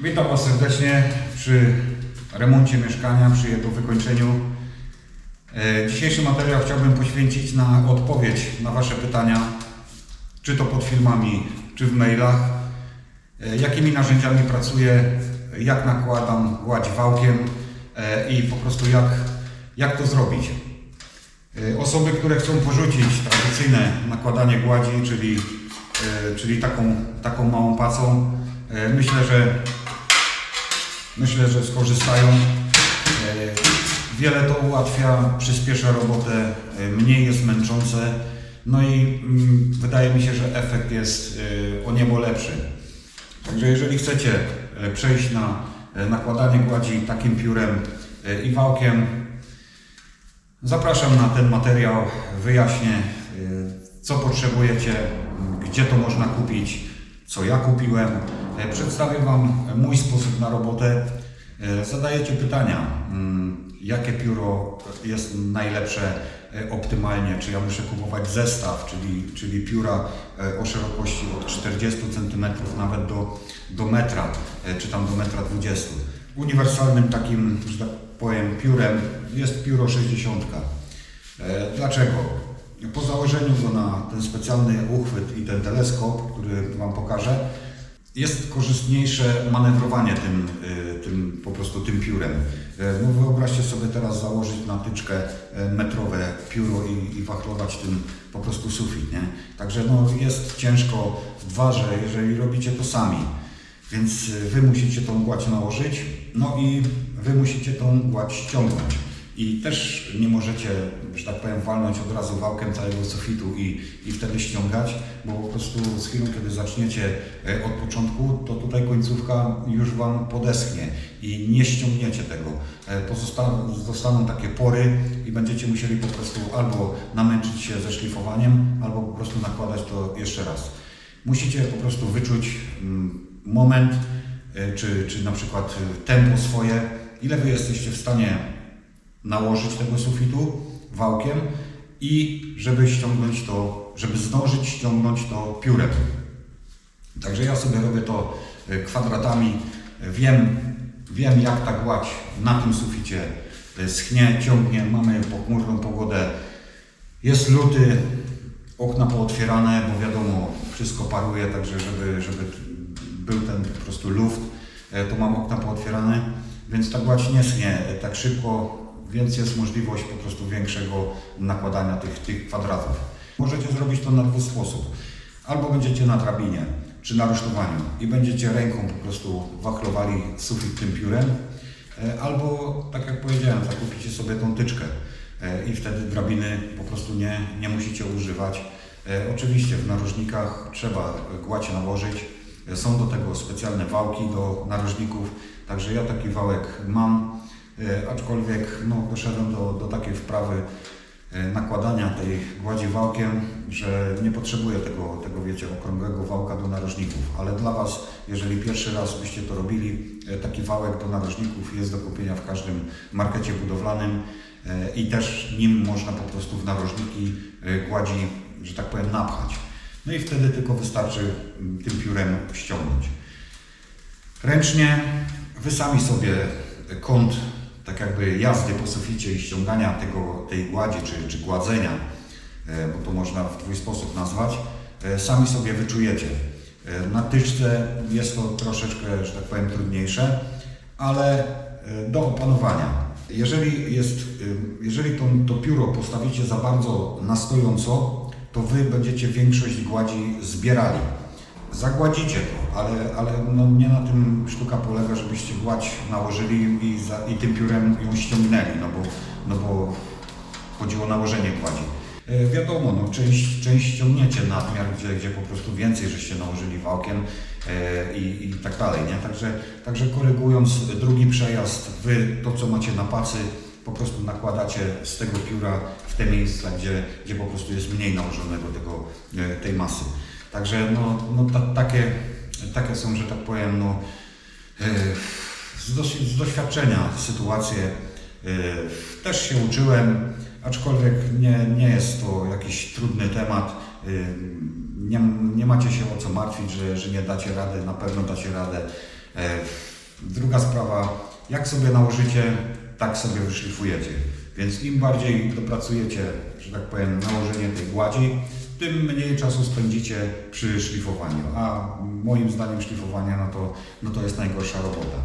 Witam Was serdecznie przy remoncie mieszkania, przy jego wykończeniu. E, Dzisiejszy materiał chciałbym poświęcić na odpowiedź na Wasze pytania, czy to pod filmami, czy w mailach. E, Jakimi narzędziami pracuję, jak nakładam gładź wałkiem e, i po prostu jak, jak to zrobić. Osoby, które chcą porzucić tradycyjne nakładanie gładzi, czyli, czyli taką, taką małą pacą, myślę, że myślę, że skorzystają. E, Wiele to ułatwia, przyspiesza robotę, e, mniej jest męczące, no i mm, wydaje mi się, że efekt jest e, o niebo lepszy. Także jeżeli chcecie przejść na nakładanie gładzi takim piórem i wałkiem, zapraszam na ten materiał, wyjaśnię co potrzebujecie, gdzie to można kupić, co ja kupiłem. E, Przedstawię Wam mój sposób na robotę. E, Zadajecie pytania, mm, jakie pióro jest najlepsze e, optymalnie, czy ja muszę kupować zestaw, czyli, czyli pióra o szerokości od 40 cm nawet do, do metra, czy tam do metra 20. Uniwersalnym takim, że tak powiem, piórem jest pióro 60. E, Dlaczego? Po założeniu go na ten specjalny uchwyt i ten teleskop, który Wam pokażę, jest korzystniejsze manewrowanie tym, y, tym po prostu tym piórem. E, No wyobraźcie sobie teraz założyć na tyczkę e, metrowe pióro i, i wachlować tym po prostu sufit, nie? Także no jest ciężko w dwarze, jeżeli robicie to sami. Więc y, Wy musicie tą gładź nałożyć, no i Wy musicie tą gładź ściągnąć. I też nie możecie, że tak powiem, walnąć od razu wałkiem całego sufitu i, i wtedy ściągać, bo po prostu z chwilą, kiedy zaczniecie e, od początku, to tutaj końcówka już Wam podeschnie i nie ściągniecie tego. E, Pozostaną, zostaną takie pory i będziecie musieli po prostu albo namęczyć się ze szlifowaniem, albo po prostu nakładać to jeszcze raz. Musicie po prostu wyczuć mm, moment, e, czy, czy na przykład tempo swoje, ile Wy jesteście w stanie nałożyć tego sufitu wałkiem i żeby ściągnąć to, żeby zdążyć ściągnąć to piórem. Także ja sobie robię to e, kwadratami, wiem, wiem jak ta gładź na tym suficie. E, schnie, ciągnie, mamy pochmurną pogodę, jest luty, okna pootwierane, bo wiadomo, wszystko paruje, także żeby, żeby był ten po prostu luft, e, to mam okna pootwierane, więc ta gładź nie schnie. Tak szybko, więc jest możliwość po prostu większego nakładania tych, tych kwadratów. Możecie zrobić to na dwóch sposób. Albo będziecie na drabinie, czy na rusztowaniu i będziecie ręką po prostu wachlowali sufit tym piórem, e, albo tak jak powiedziałem, zakupicie sobie tą tyczkę e, i wtedy drabiny po prostu nie, nie musicie używać. E, Oczywiście w narożnikach trzeba gładź nałożyć. Są do tego specjalne wałki do narożników, także ja taki wałek mam, aczkolwiek no, doszedłem do, do takiej wprawy e, nakładania tej gładzi wałkiem, że nie potrzebuję tego, tego wiecie, okrągłego wałka do narożników, ale dla Was, jeżeli pierwszy raz byście to robili, e, taki wałek do narożników jest do kupienia w każdym markecie budowlanym e, i też nim można po prostu w narożniki e, gładzi, że tak powiem, napchać. No i wtedy tylko wystarczy tym piórem ściągnąć. Ręcznie Wy sami sobie kąt tak jakby jazdy po suficie i ściągania tego, tej gładzi czy, czy gładzenia, e, bo to można w twój sposób nazwać, e, sami sobie wyczujecie. E, Na tyczce jest to troszeczkę, że tak powiem, trudniejsze, ale do opanowania. Jeżeli, jest, jeżeli to, to pióro postawicie za bardzo na stojąco, to Wy będziecie większość gładzi zbierali. Zagładzicie to, ale, ale no nie na tym sztuka polega, żebyście gładź nałożyli i, za, i tym piórem ją ściągnęli, no bo, no bo chodziło o nałożenie gładzi. E, wiadomo, no, część, część ściągniecie nadmiar, gdzie, gdzie po prostu więcej żeście nałożyli wałkiem e, i, i tak dalej, nie? Także, także korygując drugi przejazd, Wy to, co macie na pacy, po prostu nakładacie z tego pióra w te miejsca, gdzie, gdzie po prostu jest mniej nałożonego tego, e, tej masy. Także no, no ta, takie, takie są, że tak powiem, no, e, z, doś, z doświadczenia sytuacje. E, Też się uczyłem, aczkolwiek nie, nie jest to jakiś trudny temat. E, Nie, nie macie się o co martwić, że, że nie dacie rady, na pewno dacie radę. Druga sprawa, jak sobie nałożycie, tak sobie wyszlifujecie. Więc im bardziej dopracujecie, że tak powiem, nałożenie tej gładzi, tym mniej czasu spędzicie przy szlifowaniu. A moim zdaniem szlifowanie no to, no to jest najgorsza robota.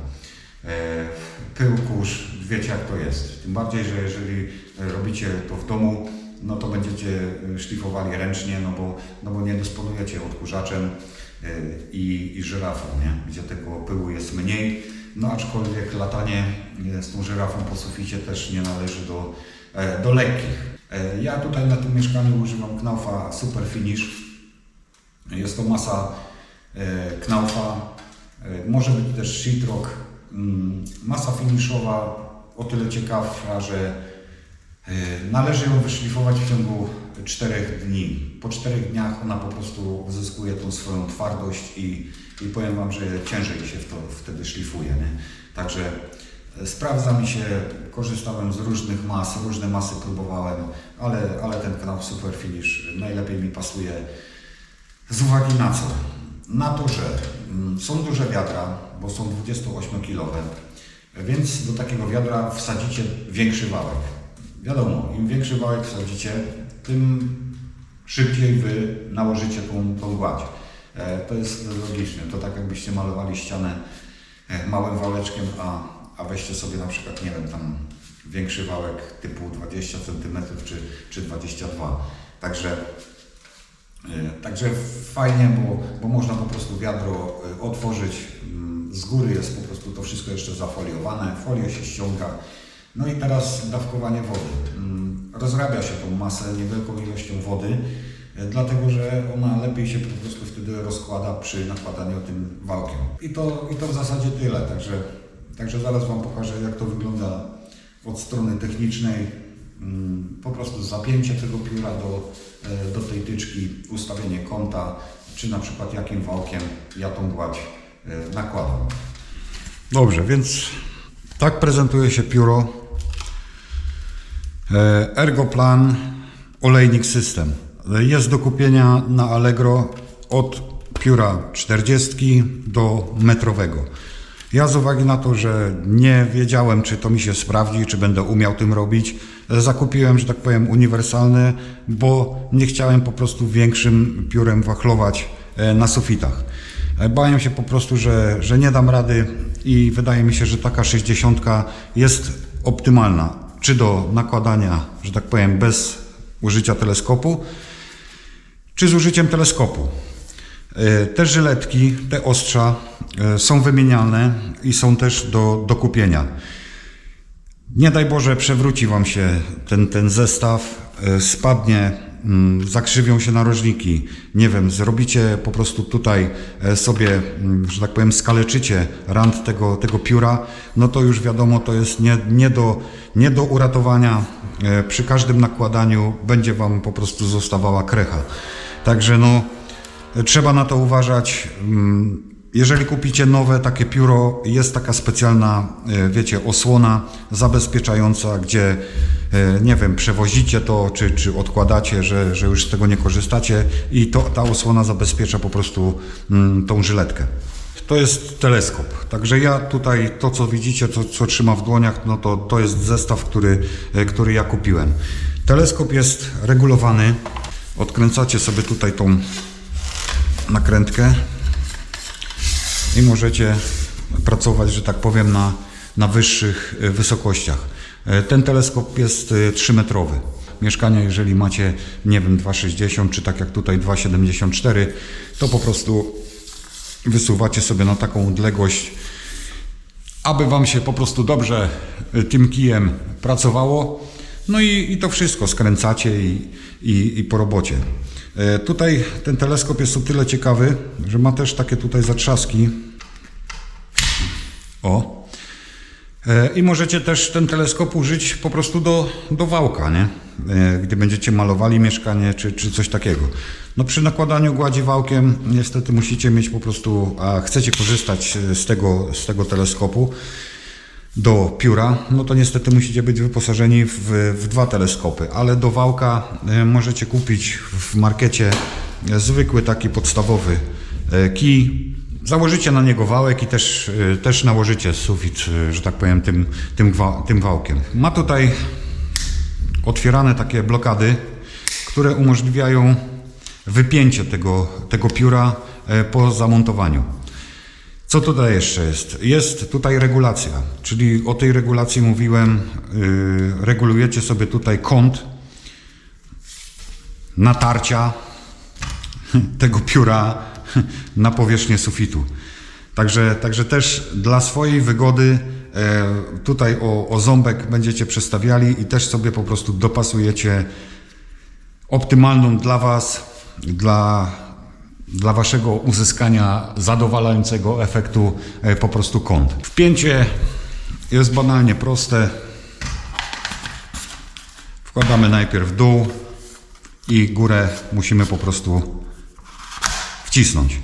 E, Pył, kurz, wiecie jak to jest. Tym bardziej, że jeżeli robicie to w domu, no to będziecie szlifowali ręcznie, no bo, no bo nie dysponujecie odkurzaczem e, i, i żyrafą, nie? gdzie tego pyłu jest mniej. No aczkolwiek latanie e, z tą żyrafą po suficie też nie należy do, e, do lekkich. E, Ja tutaj na tym mieszkaniu używam Knaufa Super Finish. Jest to masa e, Knaufa, e, może być też Sheetrock. Mm, Masa finiszowa o tyle ciekawsza, że należy ją wyszlifować w ciągu 4 dni. Po 4 dniach ona po prostu uzyskuje tą swoją twardość i, i powiem Wam, że ciężej się w to wtedy szlifuje. Nie? Także sprawdza mi się, korzystałem z różnych mas, różne masy próbowałem, ale, ale ten kanał Super Finish najlepiej mi pasuje. Z uwagi na co? Na to, że mm, są duże wiadra, bo są 28-kilowe, więc do takiego wiadra wsadzicie większy wałek. Wiadomo, im większy wałek wsadzicie, tym szybciej Wy nałożycie tą, tą gładź. E, To jest logiczne. To tak jakbyście malowali ścianę e, małym wałeczkiem, a, a weźcie sobie na przykład, nie wiem, tam większy wałek typu 20 cm czy, czy 22. Także E, Także fajnie, bo, bo można po prostu wiadro e, otworzyć. Mm, Z góry jest po prostu to wszystko jeszcze zafoliowane, folię się ściąga. No i teraz dawkowanie wody. Mm, Rozrabia się tą masę niewielką ilością wody, e, dlatego że ona lepiej się po prostu wtedy rozkłada przy nakładaniu tym wałkiem. I to, i to w zasadzie tyle. Także, także zaraz Wam pokażę, jak to wygląda od strony technicznej. Mm, Po prostu zapięcie tego pióra do, e, do tej tyczki, ustawienie kąta, czy na przykład jakim wałkiem ja tą gładź e, nakładam. Dobrze, więc tak prezentuje się pióro E, Ergoplan Olejnik System. Jest do kupienia na Allegro od pióra 40 do metrowego. Ja z uwagi na to, że nie wiedziałem, czy to mi się sprawdzi, czy będę umiał tym robić, e, zakupiłem, że tak powiem, uniwersalny, bo nie chciałem po prostu większym piórem wachlować e, na sufitach. E, Bałem się po prostu, że, że nie dam rady i wydaje mi się, że taka 60 jest optymalna, czy do nakładania, że tak powiem, bez użycia teleskopu, czy z użyciem teleskopu. Te żyletki, te ostrza są wymienialne i są też do, do kupienia. Nie daj Boże, przewróci Wam się ten, ten zestaw, e, spadnie, mm, zakrzywią się narożniki, nie wiem, zrobicie po prostu tutaj e, sobie, mm, że tak powiem, skaleczycie rand tego, tego pióra, no to już wiadomo, to jest nie, nie, do, nie do uratowania. E, Przy każdym nakładaniu będzie Wam po prostu zostawała krecha. Także no, Trzeba na to uważać. Jeżeli kupicie nowe takie pióro, jest taka specjalna, e, wiecie, osłona zabezpieczająca, gdzie, e, nie wiem, przewozicie to, czy, czy odkładacie, że, że już z tego nie korzystacie i to, ta osłona zabezpiecza po prostu mm, tą żyletkę. To jest teleskop. Także ja tutaj to, co widzicie, to, co trzyma w dłoniach, no to, to jest zestaw, który, e, który ja kupiłem. Teleskop jest regulowany. Odkręcacie sobie tutaj tą nakrętkę i możecie pracować, że tak powiem, na, na wyższych e, wysokościach. E, Ten teleskop jest 3-metrowy. Mieszkania, jeżeli macie, nie wiem, 2,60 czy tak jak tutaj 2,74, to po prostu wysuwacie sobie na taką odległość, aby Wam się po prostu dobrze tym kijem pracowało. No i, i to wszystko skręcacie i, i, i po robocie. E, Tutaj ten teleskop jest o tyle ciekawy, że ma też takie tutaj zatrzaski. O. E, I możecie też ten teleskop użyć po prostu do, do wałka, nie? E, Gdy będziecie malowali mieszkanie czy, czy coś takiego. No przy nakładaniu gładzi wałkiem niestety musicie mieć po prostu, a chcecie korzystać z tego, z tego teleskopu do pióra, no to niestety musicie być wyposażeni w, w dwa teleskopy, ale do wałka e, możecie kupić w markecie zwykły taki podstawowy kij założycie na niego wałek i też, y, też nałożycie sufit, y, że tak powiem, tym, tym, tym wałkiem. Ma tutaj otwierane takie blokady, które umożliwiają wypięcie tego, tego pióra e, po zamontowaniu. Co tutaj jeszcze jest? Jest tutaj regulacja, czyli o tej regulacji mówiłem. Yy, regulujecie sobie tutaj kąt natarcia tego pióra na powierzchnię sufitu. Także, także też dla swojej wygody e, tutaj o, o ząbek będziecie przestawiali i też sobie po prostu dopasujecie optymalną dla Was, dla, dla Waszego uzyskania zadowalającego efektu e, po prostu kąt. Wpięcie jest banalnie proste. Wkładamy najpierw dół i górę musimy po prostu wcisnąć.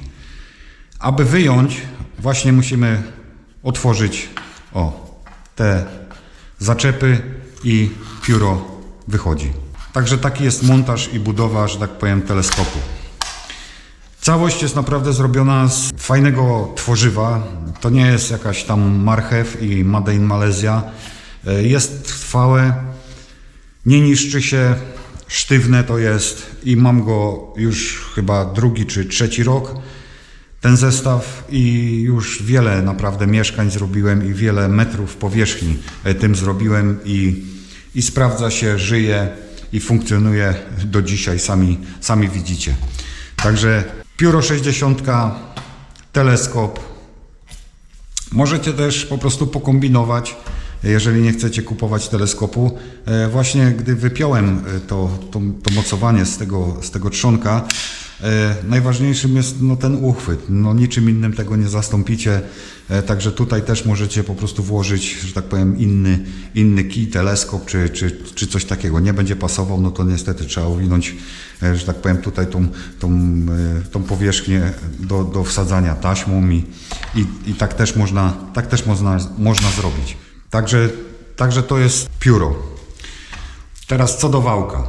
Aby wyjąć, właśnie musimy otworzyć o te zaczepy i pióro wychodzi. Także taki jest montaż i budowa, że tak powiem, teleskopu. Całość jest naprawdę zrobiona z fajnego tworzywa. To nie jest jakaś tam marchew i Made in Malaysia. E, Jest trwałe, nie niszczy się, sztywne to jest i mam go już chyba drugi czy trzeci rok. Ten zestaw i już wiele naprawdę mieszkań zrobiłem i wiele metrów powierzchni e, tym zrobiłem i, i sprawdza się, żyje i funkcjonuje do dzisiaj, sami, sami widzicie. Także pióro 60, teleskop, Możecie też po prostu pokombinować, jeżeli nie chcecie kupować teleskopu. E, Właśnie gdy wypiąłem e, to, to, to mocowanie z tego, z tego trzonka, e, najważniejszym jest no, ten uchwyt. No, niczym innym tego nie zastąpicie. Także tutaj też możecie po prostu włożyć, że tak powiem, inny, inny kij, teleskop czy, czy, czy coś takiego. Nie będzie pasował, no to niestety trzeba owinąć, e, że tak powiem, tutaj tą, tą, tą powierzchnię do, do wsadzania taśmą i, i, i tak też można, tak też można, można zrobić. Także, także to jest pióro. Teraz co do wałka.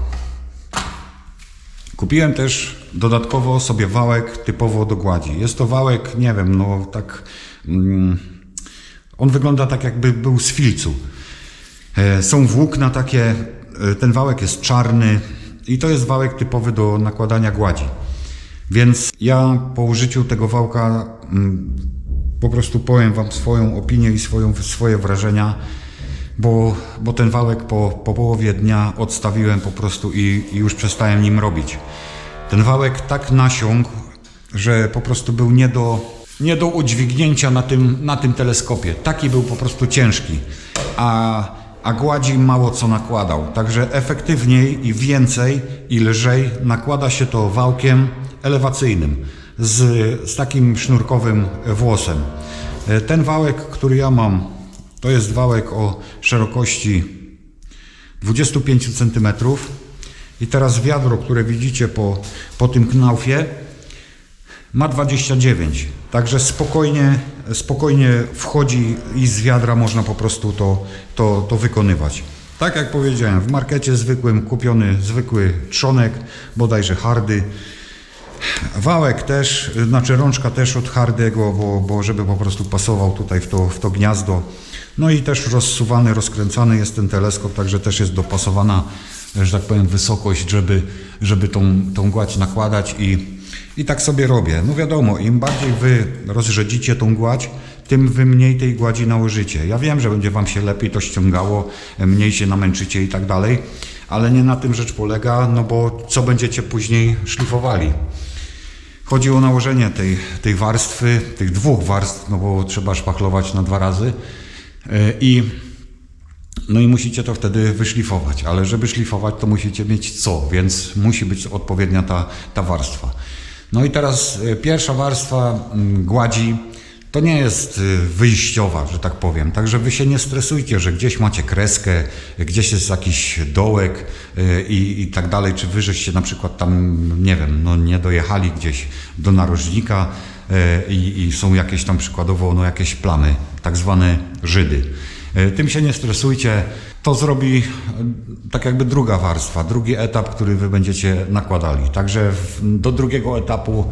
Kupiłem też dodatkowo sobie wałek typowo do gładzi. Jest to wałek, nie wiem, no tak. Mm, on wygląda tak, jakby był z filcu. E, Są włókna takie, e, ten wałek jest czarny i to jest wałek typowy do nakładania gładzi. Więc ja po użyciu tego wałka mm, po prostu powiem Wam swoją opinię i swoją, swoje wrażenia, bo, bo ten wałek po, po połowie dnia odstawiłem po prostu i, i już przestałem nim robić. Ten wałek tak nasiągł, że po prostu był nie do, nie do udźwignięcia na tym, na tym teleskopie. Taki był po prostu ciężki, a, a gładzi mało co nakładał. Także efektywniej i więcej i lżej nakłada się to wałkiem elewacyjnym z, z takim sznurkowym włosem. E, Ten wałek, który ja mam, to jest wałek o szerokości 25 cm. I teraz wiadro, które widzicie po, po tym knaufie, ma 29. Także spokojnie, spokojnie wchodzi i z wiadra można po prostu to, to, to wykonywać. Tak jak powiedziałem, w markecie zwykłym kupiony zwykły trzonek, bodajże hardy. Wałek też, znaczy rączka też od hardego, bo, bo żeby po prostu pasował tutaj w to, w to gniazdo. No i też rozsuwany, rozkręcany jest ten teleskop, także też jest dopasowana, że tak powiem, wysokość, żeby, żeby tą, tą gładź nakładać i, i tak sobie robię. No wiadomo, im bardziej wy rozrzedzicie tą gładź, tym wy mniej tej gładzi nałożycie. Ja wiem, że będzie wam się lepiej to ściągało, mniej się namęczycie i tak dalej, ale nie na tym rzecz polega, no bo co będziecie później szlifowali? Chodzi o nałożenie tej, tej warstwy, tych dwóch warstw, no bo trzeba szpachlować na dwa razy yy, i no i musicie to wtedy wyszlifować, ale żeby szlifować, to musicie mieć co, więc musi być odpowiednia ta, ta warstwa. No i teraz y, pierwsza warstwa mm, gładzi to nie jest y, wyjściowa, że tak powiem. Także wy się nie stresujcie, że gdzieś macie kreskę, gdzieś jest jakiś dołek y, i, i tak dalej, czy wy żeście na przykład tam, nie wiem, no nie dojechali gdzieś do narożnika y, i, i są jakieś tam przykładowo no jakieś plamy, tak zwane Żydy. Tym się nie stresujcie. To zrobi tak jakby druga warstwa, drugi etap, który wy będziecie nakładali. Także do drugiego etapu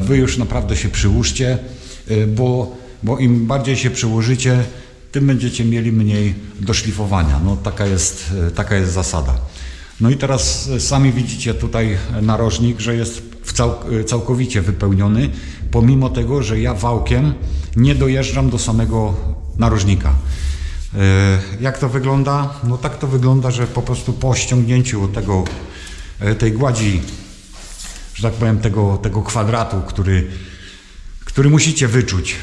wy już naprawdę się przyłóżcie bo, bo im bardziej się przyłożycie, tym będziecie mieli mniej do szlifowania. No taka jest, y, taka jest zasada. No i teraz y, sami widzicie tutaj narożnik, że jest cał, y, całkowicie wypełniony, pomimo tego, że ja wałkiem nie dojeżdżam do samego narożnika. Y, Jak to wygląda? No tak to wygląda, że po prostu po ściągnięciu tego, y, tej gładzi, że tak powiem, tego, tego kwadratu, który, który musicie wyczuć,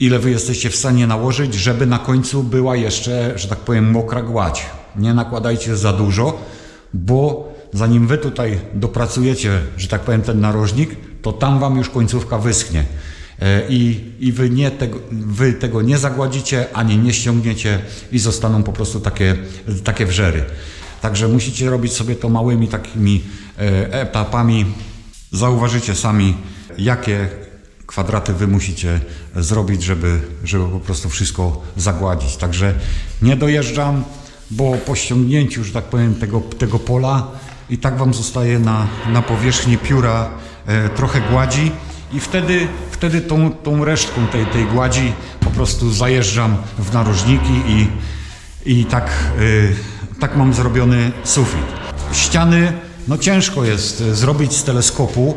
ile wy jesteście w stanie nałożyć, żeby na końcu była jeszcze, że tak powiem, mokra gładź. Nie nakładajcie za dużo, bo zanim wy tutaj dopracujecie, że tak powiem, ten narożnik, to tam wam już końcówka wyschnie. E, I, i wy, nie tego, wy tego nie zagładzicie, ani nie ściągniecie i zostaną po prostu takie, takie wrzery. Także musicie robić sobie to małymi takimi e, etapami. Zauważycie sami, jakie kwadraty wy musicie zrobić, żeby, żeby po prostu wszystko zagładzić. Także nie dojeżdżam, bo po ściągnięciu, że tak powiem, tego, tego pola i tak wam zostaje na, na powierzchni pióra e, trochę gładzi i wtedy, wtedy tą, tą resztką tej, tej gładzi po prostu zajeżdżam w narożniki i, i tak, y, tak mam zrobiony sufit. Ściany, no ciężko jest y, zrobić z teleskopu,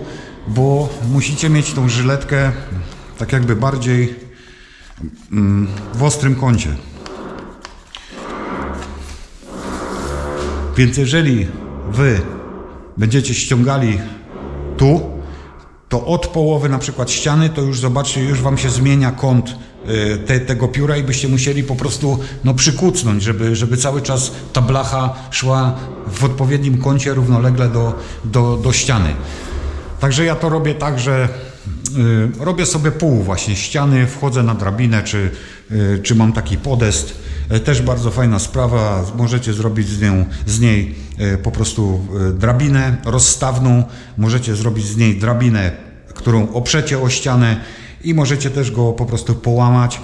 bo musicie mieć tą żyletkę tak jakby bardziej mm, w ostrym kącie. Więc jeżeli wy będziecie ściągali tu, to od połowy na przykład ściany, to już zobaczcie, już wam się zmienia kąt y, te, tego pióra i byście musieli po prostu no, przykucnąć, żeby, żeby cały czas ta blacha szła w odpowiednim kącie równolegle do, do, do ściany. Także ja to robię tak, że y, robię sobie pół właśnie ściany, wchodzę na drabinę, czy, y, czy mam taki podest. Y, Też bardzo fajna sprawa, możecie zrobić z, nią, z niej y, po prostu y, drabinę rozstawną, możecie zrobić z niej drabinę, którą oprzecie o ścianę i możecie też go po prostu połamać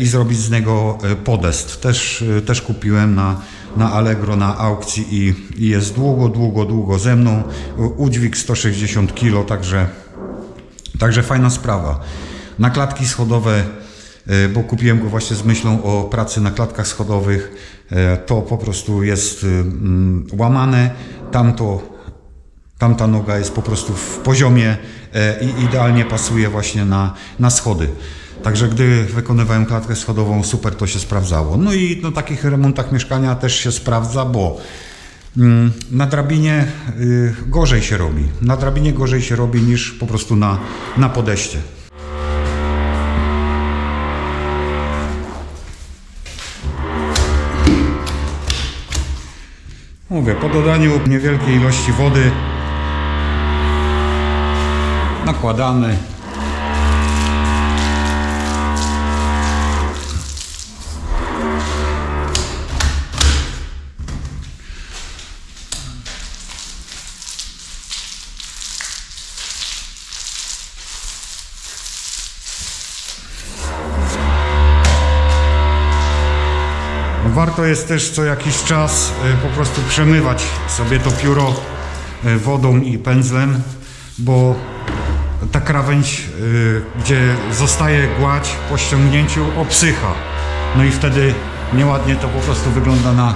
i zrobić z niego podest. Też, też kupiłem na, na Allegro na aukcji i, jest długo, długo, długo ze mną. Udźwig 160 kg, także Także fajna sprawa. Na klatki schodowe, e, bo kupiłem go właśnie z myślą o pracy na klatkach schodowych, e, to po prostu jest y, mm, łamane. Tamto, tamta noga jest po prostu w poziomie e, i idealnie pasuje właśnie na, na schody. Także gdy wykonywałem klatkę schodową, super to się sprawdzało. No i na takich remontach mieszkania też się sprawdza, bo Mm, Na drabinie y, gorzej się robi. Na drabinie gorzej się robi niż po prostu na, na podejście. Mówię, po dodaniu niewielkiej ilości wody nakładamy. Warto jest też co jakiś czas y, po prostu przemywać sobie to pióro y, wodą i pędzlem, bo ta krawędź, y, gdzie zostaje gładź po ściągnięciu, obsycha. No i wtedy nieładnie to po prostu wygląda na,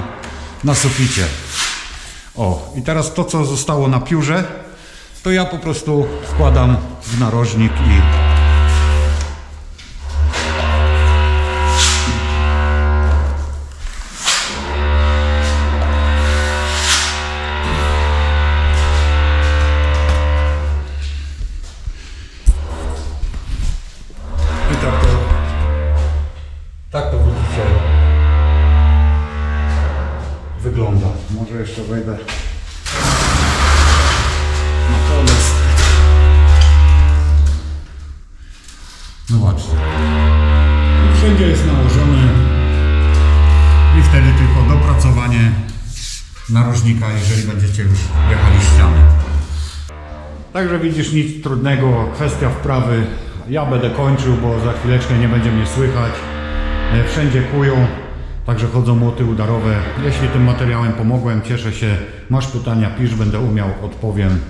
na suficie. O, i teraz to, co zostało na piórze, to ja po prostu wkładam w narożnik i I jeszcze wejdę na podest. Zobaczcie. I Wszędzie jest nałożone i wtedy tylko dopracowanie narożnika, jeżeli będziecie już jechali ściany. Także widzisz nic trudnego, kwestia wprawy. Ja będę kończył, bo za chwileczkę nie będzie mnie słychać. E, Wszędzie kują, także chodzą młoty udarowe. Jeśli tym materiałem pomogłem, cieszę się. Masz pytania, pisz, będę umiał, odpowiem.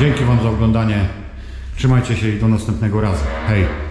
Dzięki Wam za oglądanie. Trzymajcie się i do następnego razu. Hej!